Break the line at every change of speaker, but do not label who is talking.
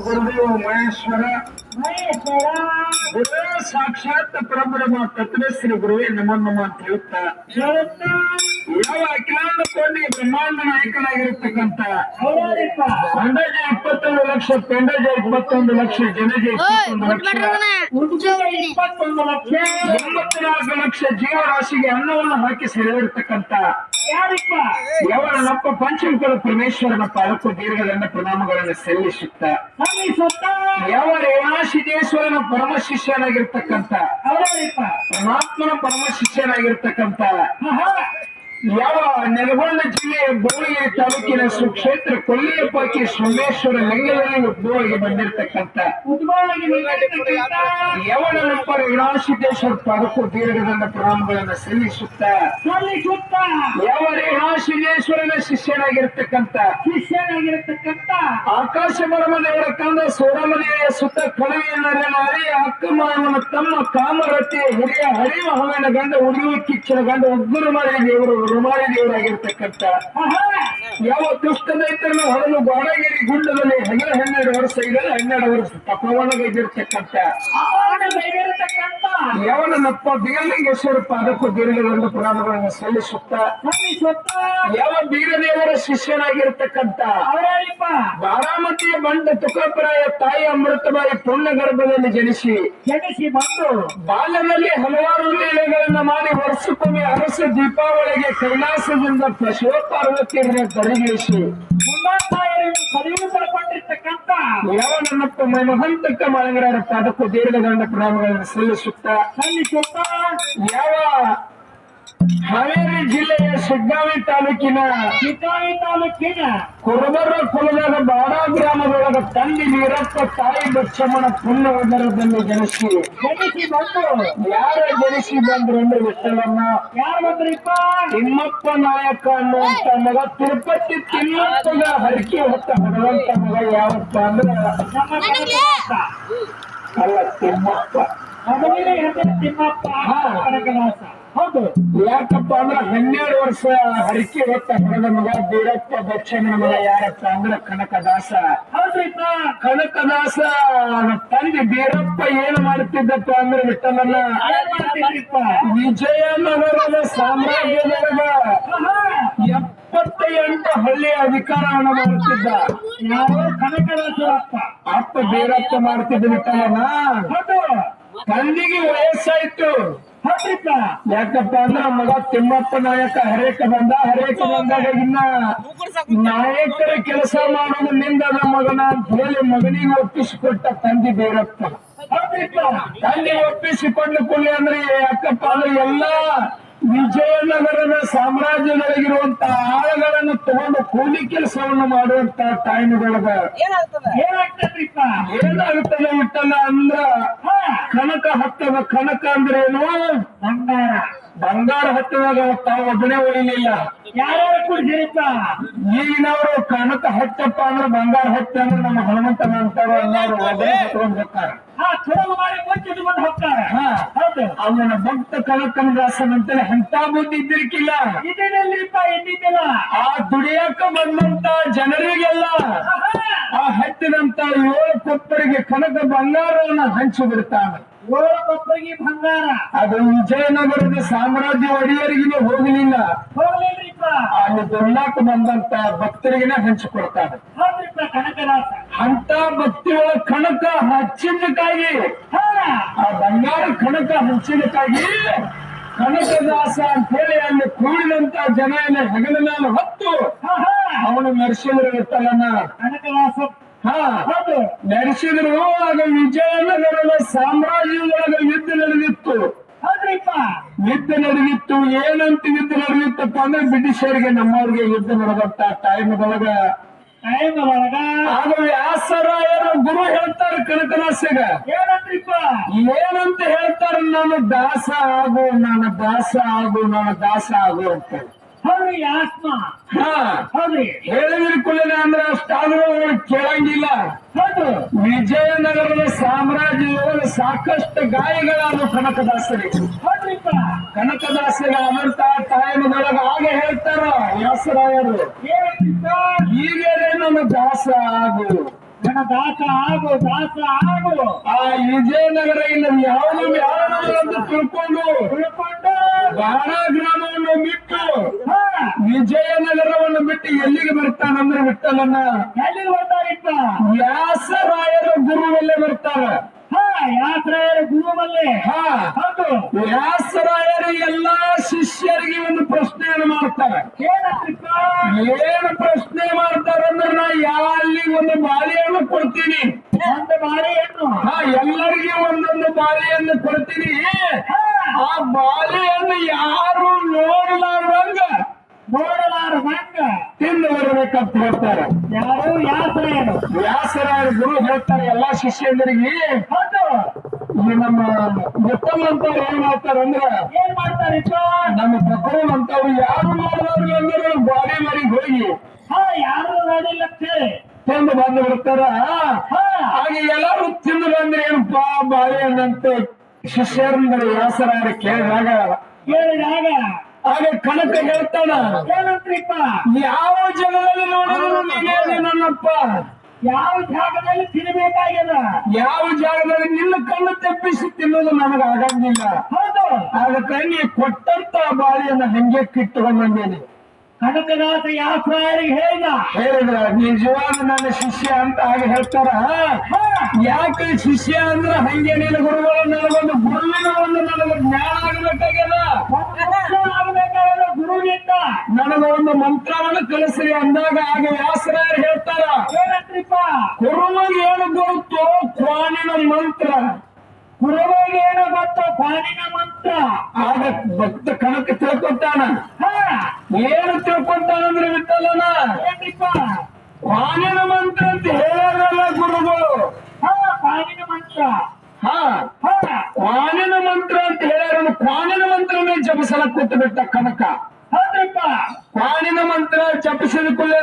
ಗುರುದೇವ ಮಹೇಶ್ವರ. ಗುರುವೇ ಸಾಕ್ಷಾತ್ ಪರಬ್ರಹ್ಮ ತತ್ವ ಶ್ರೀ ಗುರುವೇ ನಮೋ ನಮ ಅಂತ ಹೇಳುತ್ತಾ ಯಾವ ಬ್ರಹ್ಮಾಂಡ
ನಾಯಕನಾಗಿರ್ತಕ್ಕಂತ
ಅಂದಾಜ ಇಪ್ಪತ್ತೊಂದು ಲಕ್ಷ ಪೆಂಡಜ ಇಪ್ಪತ್ತೊಂದು ಲಕ್ಷ ಜನಜ ಇಪ್ಪತ್ತೊಂದು ಲಕ್ಷ ಎಂಬತ್ನಾಲ್ಕು ಲಕ್ಷ ಜೀವರಾಶಿಗೆ ಅನ್ನವನ್ನು ಹಾಕಿ ಸೆಳೆದಿರ್ತಕ್ಕಂಥ
ಯಾರಿಪ್ಪ
ಯವನಪ್ಪ ಪಂಚಮಕಲ ಪರಮೇಶ್ವರನ ಪಾಲಕು ದೀರ್ಘದಂಡ ಪ್ರಣಾಮಗಳನ್ನು ಸಲ್ಲಿಸುತ್ತ ಯಾವ ರೇವಣಾಸಿದ್ದೇಶ್ವರನ ಪರಮ ಶಿಷ್ಯನಾಗಿರ್ತಕ್ಕಂಥ ಪರಮಾತ್ಮನ ಪರಮ ಶಿಷ್ಯನಾಗಿರ್ತಕ್ಕಂಥ. ಯಾವ ನೆಲಗೊಂಡ ಜಿಲ್ಲೆಯ ಬೋಳಿಗೆ ತಾಲೂಕಿನ ಸುಕ್ಷೇತ್ರ ಕೊಲ್ಲಿಯ ಪೈಕಿ ಸೋಮೇಶ್ವರ ಲಿಂಗದಲ್ಲಿ ಉದ್ಭವವಾಗಿ ಬಂದಿರತಕ್ಕಂತ
ಯವನ ನಂಬರ
ಯವನಪ್ಪ ಸಿದ್ದೇಶ್ವರ ಪಾಲಕು ದೀರ್ಘದಂಡ ಪ್ರಣಾಮಗಳನ್ನು ಸಲ್ಲಿಸುತ್ತ
ಸಲ್ಲಿಸುತ್ತ.
ಯಾವ ರೇವಣಾಸಿದ್ದೇಶ್ವರನ ಶಿಷ್ಯನಾಗಿರ್ತಕ್ಕಂಥ
ಶಿಷ್ಯನಾಗಿರತಕ್ಕಂತ
ಆಕಾಶ ಬರಮದೇವರ ಕಂದ ಸೋರಮನೆಯ ಸುತ್ತ ಕಳುವೆಯನ್ನರೆ ನಾರಿ ಅಕ್ಕ ಮಾವನ ತಮ್ಮ ಕಾಮರತಿ ಹುಡಿಯ ಹರಿವ ಹವನ ಗಂಡ ಉರಿಯುವ ಕಿಚ್ಚನ ಗಂಡ ಉಗ್ಗುರು ಮಾಡಿ ದೇವರು ರುಮಾರಿ ದೇವರಾಗಿರ್ತಕ್ಕಂಥ. ಯಾವ ದುಷ್ಟ ದೈತ್ಯರನ್ನು ಹೊರಲು ಗೋಡಗೇರಿ ಗುಂಡದಲ್ಲಿ ಹಗಲ ಹನ್ನೆರಡು ವರ್ಷ ಇದೆ ಹನ್ನೆರಡು ವರ್ಷ ತಪವನಗೈದಿರ್ತಕ್ಕಂಥ ಯಾವನಪ್ಪ ಬೀರಲಿಂಗೇಶ್ವರ ಪಾದಕ್ಕೂ ಬೀರಲಿಂಗ ಪುರಾಣಗಳನ್ನು ಸಲ್ಲಿಸುತ್ತ. ಯಾವ ಬೀರದೇವರ
ಶಿಷ್ಯನಾಗಿರ್ತಕ್ಕಂತ
ಬಾರಾಮತಿಯ ಬಂಡ ತುಕಪ್ರಾಯ ತಾಯಿ ಅಮೃತಬಾಯಿ ಪುಣ್ಯ ಗರ್ಭದಲ್ಲಿ ಜನಿಸಿ
ಜನಿಸಿ ಬಂದು
ಬಾಲ್ಯದಲ್ಲಿ ಹಲವಾರು ಲೀಲೆಗಳನ್ನ ಮಾಡಿ ವರ್ಷಕ್ಕೊಮ್ಮೆ ಅರಸ ದೀಪಾವಳಿಗೆ ಕೈಲಾಸದಿಂದ
ಶಿವಪಾರ್ವತಿಯನ್ನು ಕಲಿಯು ಪಡ್ಕೊಂಡಿರ್ತಕ್ಕಂತ
ಯಾವ ನನ್ನಪ್ಪ ಮಹಂತಕ್ಕ ಮಳಂಗರ ಪಾದಕ್ಕೂ ದೀರ್ಘದಂಡ ಪ್ರಣಾಮಗಳನ್ನು ಸಲ್ಲಿಸುತ್ತಾ
ಸಲ್ಲಿಸುತ್ತ
ಯಾವ ಹಾವೇರಿ ಜಿಲ್ಲೆಯ ಶಿಗ್ಗಾವಿ ತಾಲೂಕಿನ
ಚಿಕ್ಕಾವಿ ತಾಲೂಕಿನ
ಕುರುಬರ ಕುಲದ ಬಾಡ ಗ್ರಾಮದೊಳಗ ತಂದಿ ವೀರಪ್ಪ ತಾಯಿ ಬಚ್ಚಮ್ಮನ ಪುಣ್ಯವನ್ನು ಜನಿಸಿ.
ಜನಿಸಿ ಬಂದು.
ಯಾರ ಜನಿಸಿ ಬಂದ್ರು ಅಂದ್ರೆ ವಿಠಲನ್ನ
ಯಾರು ಬಂದ್ರಿಪ್ಪ?
ತಿಮ್ಮಪ್ಪ ನಾಯಕ ಅನ್ನುವಂತ ಮಗ ತಿರುಪತಿ ತಿಮ್ಮಪ್ಪಗ ಹರಕೆ ಹೊತ್ತ ಭಗವಂತ ಮಗ ಯಾವತ್ತ ಅಂದ್ರೆ? ಅಲ್ಲ ತಿಮ್ಮಪ್ಪ.
ಮಗನಿಗೆ ಹೆಸರು ತಿಮ್ಮಪ್ಪ. ಕನಕದಾಸ. ಹೌದು.
ಯಾಕಪ್ಪ ಅಂದ್ರೆ ಹನ್ನೆರಡು ವರ್ಷ ಹರಕೆ ಹೊತ್ತ ಹೊರದ ಮಗ ಬೀರಪ್ಪ ಬಚ್ಚನ ಮಗ ಯಾರಪ್ಪ ಅಂದ್ರೆ ಕನಕದಾಸ.
ಹೌದ್ರಿಪ್ಪ.
ಕನಕದಾಸ ತಂದೆ ಬೀರಪ್ಪ ಏನು ಮಾಡುತ್ತಿದ್ದಪ್ಪ ಅಂದ್ರೆ
ಮಾಡ್ತಿದ್ರಿಪ್ಪ.
ವಿಜಯನಗರದ ಸಾಮ್ರಾಜ್ಯದೊಳಗ. ಎಪ್ಪತ್ತ ಎಂಟು ಹಳ್ಳಿಯ ಅಧಿಕಾರವನ್ನು ಮಾಡುತ್ತಿದ್ದ.
ಯಾರು? ಕನಕದಾಸರಪ್ಪ
ಅಪ್ಪ. ಬೀರಪ್ಪ ಮಾಡ್ತಿದ್ದ ವಿಠಲನ ತಂದಿಗೆ ವಯಸ್ಸಾಯ್ತು. ಯಾಕಪ್ಪ ಅಂದ್ರ ಮಗ ತಿಮ್ಮಪ್ಪ ನಾಯಕ ಹರೇಕ ಬಂದ, ಹರೇಕ ಬಂದಾಗ ಇನ್ನ ನಾಯಕರ ಕೆಲಸ ಮಾಡೋದು ನಿಂದ ಮಗನ ಅಂತ ಹೇಳಿ ಮಗನಿಗೆ ಒಪ್ಪಿಸಿಕೊಟ್ಟ ತಂದೆ ಬೇರಪ್ಪ. ತಂದೆ ಒಪ್ಪಿಸಿಕೊಂಡು ಕೂಡಲೇ ಅಂದ್ರೆ ಯಾಕಪ್ಪ ಅಂದ್ರೆ ಎಲ್ಲಾ ವಿಜಯನಗರದ ಸಾಮ್ರಾಜ್ಯದೊಳಗಿರುವಂತಹ ಆಳುಗಳನ್ನು ತಗೊಂಡು ಕೂಲಿ ಕೆಲಸವನ್ನು ಮಾಡುವಂತ ಟೈಮ್ಗಳದ
ಏನಾಗ್ತದ್ರಿಪ್ಪ
ಏನಾಗುತ್ತದೆ ವಿಠಲ ಅಂದ್ರ. ಕನಕ ಹತ್ತದ ಕನಕ ಅಂದ್ರೇನು
ಬಂಗಾರ
ಬಂಗಾರ ಹತ್ತದಾಗ ತಾವು ಒಬ್ಬನೇ ಉಳಿಲಿಲ್ಲ.
ಯಾರ್ಯಾರು ಕುಡಿಸಿರಿಪ್ಪ
ಈಗಿನವರು ಕನಕ ಹತ್ತಪ್ಪ ಅಂದ್ರೆ ಬಂಗಾರ ಹತ್ತ ಅಂದ್ರೆ ನಮ್ಮ ಹನುಮಂತನ ಅಂತಾರ ಎಲ್ಲಾರು ಹತ್ಕೊಂಡ್ ಹೋಗ್ತಾರ. ಅವನ ಭಕ್ತ ಕನಕನ ದಾಸನಂತಲೇ ಅಂತ ಬುದ್ಧಿ ಇದ್ದಿರ್ಕಿಲ್ಲ.
ಇದೇನಲ್ರಿಪ್ಪ ಇದ್ದಿದ್ದಿಲ್ಲ?
ಆ ದುಡಿಯಾಕ ಬಂದಂತ ಜನರಿಗೆಲ್ಲ ಆ ಹತ್ತಿದಂತ ಏಳು ಕೊಪ್ಪರಿಗೆ ಕನಕ ಬಂಗಾರವನ್ನ ಹಂಚಿ ಬಿಡ್ತಾನೆ.
ಏಳು ಕೊಪ್ಪರಿಗೆ ಬಂಗಾರ.
ಅದು ವಿಜಯನಗರದ ಸಾಮ್ರಾಜ್ಯ ಒಡೆಯರಿಗೆ ಹೋಗಲಿಲ್ಲ.
ಹೋಗ್ಲಿಲ್ರಿಪ್ಪ.
ಅಲ್ಲಿ ದುರ್ಲಾಕ ಬಂದಂತ ಭಕ್ತರಿಗೆ ಹಂಚಿಕೊಡ್ತಾರೆ
ಹೌದ್ರಿಪ್ಪ ಕನಕದಾಸ.
ಅಂತ ಭಕ್ತಿಗಳ ಕಣಕ ಹಚ್ಚಿದ್ದಕ್ಕಾಗಿ
ಹಾ
ಆ ಬಂಗಾರ ಕಣಕ ಹಚ್ಚಿದ್ದಕ್ಕಾಗಿ ಕನಕದಾಸ ಅಂತ ಹೇಳಿ ಅಲ್ಲಿ ಕೂಡಿದಂತ ಜನ ಎಲ್ಲ ಹೆಗಲ ಮೇಲೆ ಹೊತ್ತು ಅವನು ಮೆರೆಸಿದ್ರು ಇರ್ತಲನ್ನ
ಕನಕದಾಸ
ಹಾ ನಡೆಸಿದ್ರು ಆಗ ವಿಜಯನಗರದ ಸಾಮ್ರಾಜ್ಯದೊಳಗ ಯುದ್ಧ ನಡೆದಿತ್ತು.
ಹೌದ್ರಿಪ್ಪ?
ಯುದ್ಧ ನಡೆದಿತ್ತು. ಏನಂತ ಯುದ್ಧ ನಡೆದಿತ್ತಪ್ಪ ಅಂದ್ರೆ ಬ್ರಿಟಿಷರಿಗೆ ನಮ್ಮವ್ರಿಗೆ ಯುದ್ಧ ನಡೆದಂತ ಟೈಮದೊಳಗ
ಟೈಮ್ ಒಳಗ?
ಆಗ ವ್ಯಾಸರಾಯರು ಗುರು ಹೇಳ್ತಾರೆ ಕನಕದಾಸಗ.
ಏನಂತ್ರಿಪ್ಪ
ಏನಂತ ಹೇಳ್ತಾರೆ? ನಾನು ದಾಸ ಆಗು ನಾನು ದಾಸ ಆಗು ನಾನು ದಾಸ ಆಗು ಅಂತ.
ಹೌದ್ರಿ ಆತ್ಮ.
ಹಾ.
ಹೌದ್ರಿ.
ಹೇಳಿದ್ರ ಕುಲಿನ ಅಂದ್ರೆ ಅಷ್ಟಾದ್ರೂ ಕೇಳಂಗಿಲ್ಲ. ವಿಜಯನಗರದ ಸಾಮ್ರಾಜ್ಯದವರು ಸಾಕಷ್ಟು ಗಾಯಗಳಾದ ಕನಕದಾಸರಿಗೆ
ಕನಕದಾಸರ
ಅನಂತ ಟೈಮ್ದೊಳಗ ಆಗ ಹೇಳ್ತಾರ ವ್ಯಾಸರಾಯರು. ಈಗಲೇ ನನ್ನ ದಾಸ ಆಗು.
ನನ್ನ ದಾಸ ಆಗು ದಾಸ ಆಗು.
ಆ ವಿಜಯನಗರ ಇಲ್ಲ ಯಾವುದು ಯಾವ ಅಂತ ತಿಳ್ಕೊಂಡು
ತಿಳ್ಕೊಂಡು.
ಬಾಣ ಗ್ರಾಮವನ್ನು ಬಿಟ್ಟು ವಿಜಯನಗರವನ್ನು ಬಿಟ್ಟು ಎಲ್ಲಿಗೆ ಬರ್ತಾನಂದ್ರೆ ವಿಠಲನ್ನ
ಎಲ್ಲಿಗೆ ಬರ್ತಾರಿಪ್ಪ
ವ್ಯಾಸರಾಯರ ಗುರುವಲ್ಲೇ ಬರ್ತಾರ.
ಹಾ ಗುರುವಲ್ಲೇ.
ಹಾ
ಹೌದು.
ವ್ಯಾಸರಾಯರ ಎಲ್ಲಾ ಶಿಷ್ಯರಿಗೆ ಒಂದು ಪ್ರಶ್ನೆಯನ್ನು ಮಾಡ್ತಾರೆ. ಏನು ಪ್ರಶ್ನೆ ಮಾಡ್ತಾರಂದ್ರೆ ನಾ ಯಾರಲ್ಲಿ ಒಂದು ಬಾಳೆಯನ್ನು ಕೊಡ್ತೀನಿ?
ಒಂದು ಬಾಳೆಯನ್ನು
ಹಾ ಎಲ್ಲರಿಗೂ ಒಂದೊಂದು ಬಾಳೆಯನ್ನು ಕೊಡ್ತೀನಿ. ಆ ಬಾಳೆಯನ್ನು ಯಾರು ನೋಡಲಾರದಂಗ ತಿಂದು ಬರಬೇಕಂತ ಹೇಳ್ತಾರೆ.
ಯಾರು? ಯಾಸರೇನು
ವ್ಯಾಸರಾಯರ ಗುರು ಹೇಳ್ತಾರೆ ಎಲ್ಲಾ ಶಿಷ್ಯಂದರಿಗೆ.
ಹೌದು.
ಈ ನಮ್ಮ ಉತ್ತಮ ಅಂತವ್ರು ಏನ್ ಮಾಡ್ತಾರಂದ್ರ
ಏನ್ ಮಾಡ್ತಾರೆ
ನಮ್ಮ ಪ್ರಕರಣ ಅಂತವ್ರು ಯಾರು ನೋಡಿದವ್ರು ಅಂದ್ರೆ ಬಾಡಿ ಮರಿಗೆ ಹೋಗಿ.
ಹಾ ಯಾರು ನೋಡಿಲ್ಲ
ತಿಂದು ಬಂದು ಬರ್ತಾರ
ಹಾ.
ಹಾಗೆ ಎಲ್ಲಾರು ತಿಂದು ಬಂದ್ರೆ ಏನಪ್ಪಾ ಅಂತ ಶಿಷ್ಯರಂದ್ರೆ ವ್ಯಾಸರಾಯರು ಕೇಳಿದಾಗ
ಕೇಳಿದಾಗ
ಆಗ ಕನಕ ಹೇಳ್ತಾನ
ಏನಂತ್ರಿಪ್ಪ
ಯಾವ ಜಾಗದಲ್ಲಿ ನೋಡಿದ್ರು ನೀನೇ ನನ್ನಪ್ಪ.
ಯಾವ ಜಾಗದಲ್ಲಿ ತಿನ್ನಬೇಕಾಗ್ಯದ
ಯಾವ ಜಾಗದಲ್ಲಿ ನಿನ್ನ ಕಣ್ಣು ತೆಪ್ಪಿಸಿ ತಿನ್ನೋದು ನನಗ ಆಗಂಗಿಲ್ಲ
ಹೌದು.
ಅದಕ್ಕೆ ನೀ ಕೊಟ್ಟಂತ ಬಾಳಿಯನ್ನ ಹಂಗೆ ಕಿಟ್ಟುಕೊಂಡು ಬಂದೇನೆ
ಕನಕದಾಸ ಯಾತ್ರಾಯರಿಗೆ ಹೇಳಿದ?
ಹೇಳಿದ್ರ ನಿಜವಾದ ನನ್ನ ಶಿಷ್ಯ ಅಂತ ಆಗ ಹೇಳ್ತಾರ? ಯಾಕೆ ಶಿಷ್ಯ ಅಂದ್ರ ಹಂಗೆ ನಿನ್ನ ಗುರುಗಳು ನನಗೊಂದು ಗುರುವಿನ ಒಂದು ನನಗೆ ಜ್ಞಾನ ಆಗಬೇಕಾಗ್ಯದ? ನನಗ ಒಂದು ಮಂತ್ರವನ್ನು ಕಲಿಸ್ರಿ ಅಂದಾಗ ಆಗ ವ್ಯಾಸರಾಯರು ಹೇಳ್ತಾರ
ಏನಂತ್ರಿಪ್ಪ
ಗುರುವಿಗೆ ಏನು ಗೊತ್ತು ಕ್ವಾನಿನ ಮಂತ್ರ.
ಗುರುವಿಗೆ ಏನು ಗೊತ್ತು ಕ್ವಾನಿನ ಮಂತ್ರ.
ಆಗ ಭಕ್ತ ಕನಕ ತಿಳ್ಕೊತಾನ.
ಹಾ.
ಏನು ತಿಳ್ಕೊಂತಾನಂದ್ರೆ ಬಿಟ್ಟಲ್ಲನ
ಏನ್ರಿಪ್ಪ
ಕ್ವಾನಿನ ಮಂತ್ರ ಅಂತ ಹೇಳಲ್ಲ ಗುರುಗಳು.
ಹಾ ಪಾನಿನ ಮಂತ್ರ.
ಹಾ. ಕ್ವಾನಿನ ಮಂತ್ರ ಅಂತ ಹೇಳ್ಯಾರ ಕ್ವಾನಿನ ಮಂತ್ರನೇ ಜಪಿಸಲ ಕೊಟ್ಟು ಬಿಟ್ಟ ಕನಕ.
ಹೌದ್ರಿಪ್ಪ
ಕ್ವಾನಿನ ಮಂತ್ರ ಜಪಿಸಿದ ಕೂಡಲೇ